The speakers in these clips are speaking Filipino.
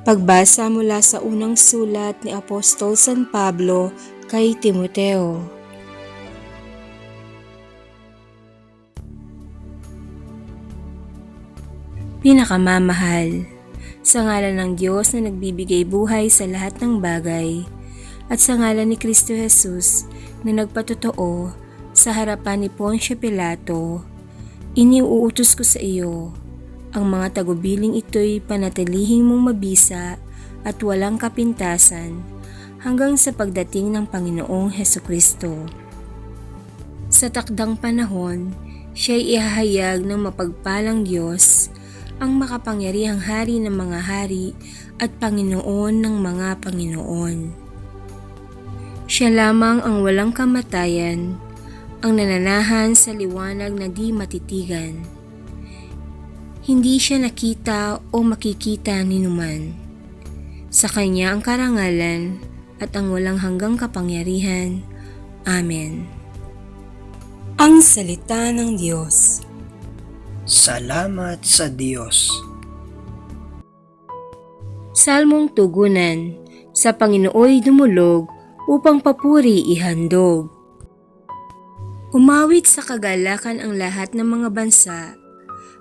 Pagbasa mula sa unang sulat ni Apostol San Pablo kay Timoteo. Pinakamamahal, sa ngalan ng Diyos na nagbibigay buhay sa lahat ng bagay, at sa ngalan ni Kristo Jesus na nagpatotoo sa harapan ni Poncio Pilato, iniuutos ko sa iyo ang mga tagubiling ito'y panatilihing mong mabisa at walang kapintasan hanggang sa pagdating ng Panginoong Heso Kristo. Sa takdang panahon, siya'y ihahayag ng mapagpalang Diyos, ang makapangyarihang hari ng mga hari at Panginoon ng mga Panginoon. Siya lamang ang walang kamatayan, ang nananahan sa liwanag na di matitigan. Hindi siya nakita o makikita ni numan. Sa kanya ang karangalan at ang walang hanggang kapangyarihan. Amen. Ang Salita ng Diyos Salamat sa Diyos. Salmong Tugunan Sa Panginooy dumulog upang papuri ihandog. Umawit sa kagalakan ang lahat ng mga bansa.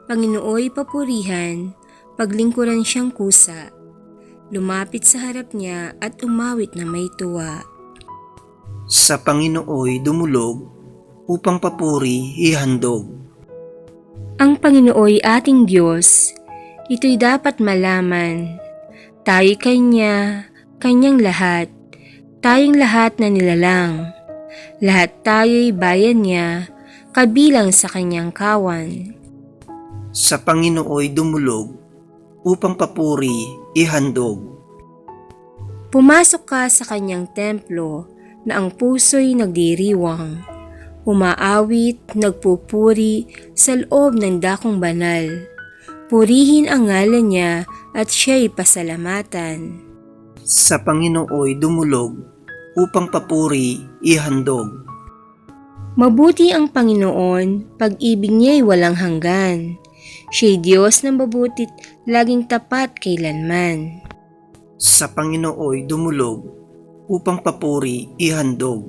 Panginooy papurihan, paglingkuran siyang kusa. Lumapit sa harap niya at umawit na may tuwa. Sa Panginooy dumulog upang papuri ihandog. Ang Panginooy ating Diyos, ito'y dapat malaman. Tayo'y Kanya, Kanyang lahat, tayong lahat na nilalang. Lahat tayo'y bayan niya, kabilang sa Kanyang kawan. Sa Panginooy dumulog upang papuri ihandog. Pumasok ka sa Kanyang templo na ang puso'y nagdiriwang. Umaawit, nagpupuri sa loob ng dakong banal. Purihin ang ngalan niya at siya'y pasalamatan. Sa Panginooy dumulog upang papuri ihandog. Mabuti ang Panginoon, pag-ibig niya'y walang hanggan. Siya'y Diyos ng mabutit, laging tapat kailanman. Sa Panginooy dumulog upang papuri ihandog.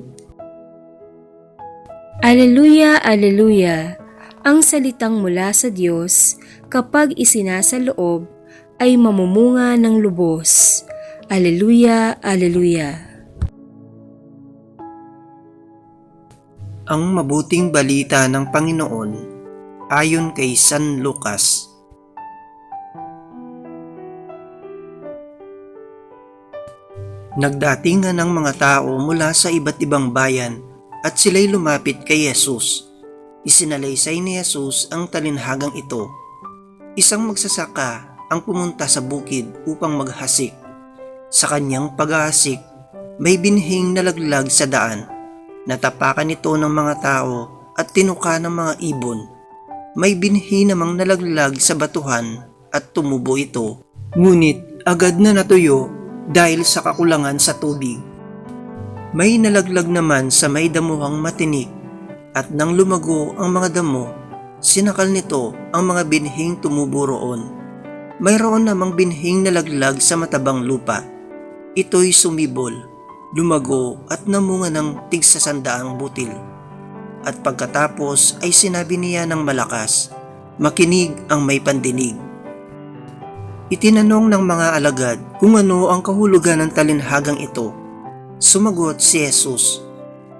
Aleluya, Aleluya! Ang salitang mula sa Diyos kapag isinasaloob ay mamumunga ng lubos. Aleluya, Aleluya! Ang mabuting balita ng Panginoon ayon kay San Lucas. Nagdatingan ng mga tao mula sa iba't ibang bayan at sila'y lumapit kay Jesus. Isinalaysay ni Jesus ang talinhagang ito. Isang magsasaka ang pumunta sa bukid upang maghasik. Sa kanyang paghahasik, may binhing nalaglag sa daan. Natapakan ito ng mga tao at tinuka ng mga ibon. May binhi namang nalaglag sa batuhan at tumubo ito. Ngunit agad na natuyo dahil sa kakulangan sa tubig. May nalaglag naman sa may damuhang matinik at nang lumago ang mga damo, sinakal nito ang mga binhing tumubo roon. Mayroon namang binhing nalaglag sa matabang lupa. Ito'y sumibol, lumago at namunga ng tigsasandaang butil. At pagkatapos ay sinabi niya ng malakas, makinig ang may pandinig. Itinanong ng mga alagad kung ano ang kahulugan ng talinhagang ito. Sumagot si Jesus,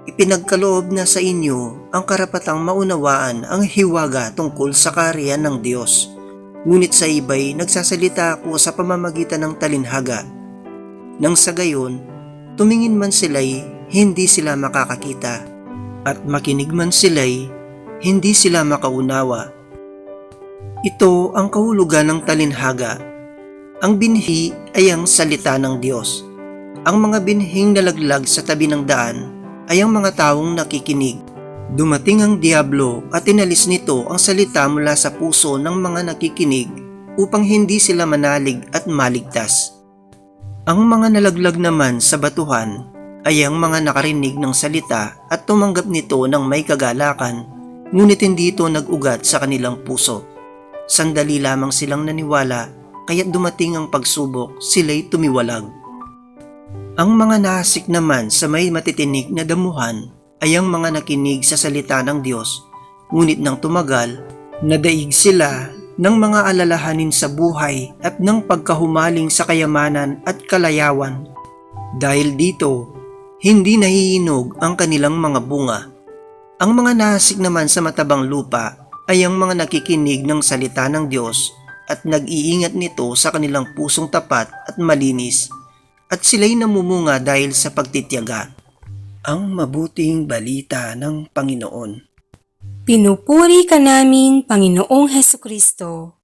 Ipinagkaloob na sa inyo ang karapatang maunawaan ang hiwaga tungkol sa kariyan ng Diyos. Ngunit sa iba'y nagsasalita ako sa pamamagitan ng talinhaga. Nang sa gayon, tumingin man sila'y hindi sila makakakita at makinig man sila'y hindi sila makaunawa. Ito ang kahulugan ng talinhaga. Ang binhi ay ang salita ng Diyos. Ang mga binhing nalaglag sa tabi ng daan ay ang mga taong nakikinig. Dumating ang Diablo at inalis nito ang salita mula sa puso ng mga nakikinig upang hindi sila manalig at maligtas. Ang mga nalaglag naman sa batuhan ay ang mga nakarinig ng salita at tumanggap nito ng may kagalakan ngunit hindi ito nag-ugat sa kanilang puso. Sandali lamang silang naniwala kaya't dumating ang pagsubok, sila'y tumiwalag. Ang mga nasik naman sa may matitinig na damuhan ay ang mga nakinig sa salita ng Diyos, ngunit nang tumagal, nadaig sila ng mga alalahanin sa buhay at ng pagkahumaling sa kayamanan at kalayawan. Dahil dito, hindi nahihinog ang kanilang mga bunga. Ang mga nasik naman sa matabang lupa ay ang mga nakikinig ng salita ng Diyos at nag-iingat nito sa kanilang pusong tapat at malinis at sila'y namumunga dahil sa pagtityaga. Ang mabuting balita ng Panginoon. Pinupuri ka namin, Panginoong Heso Kristo.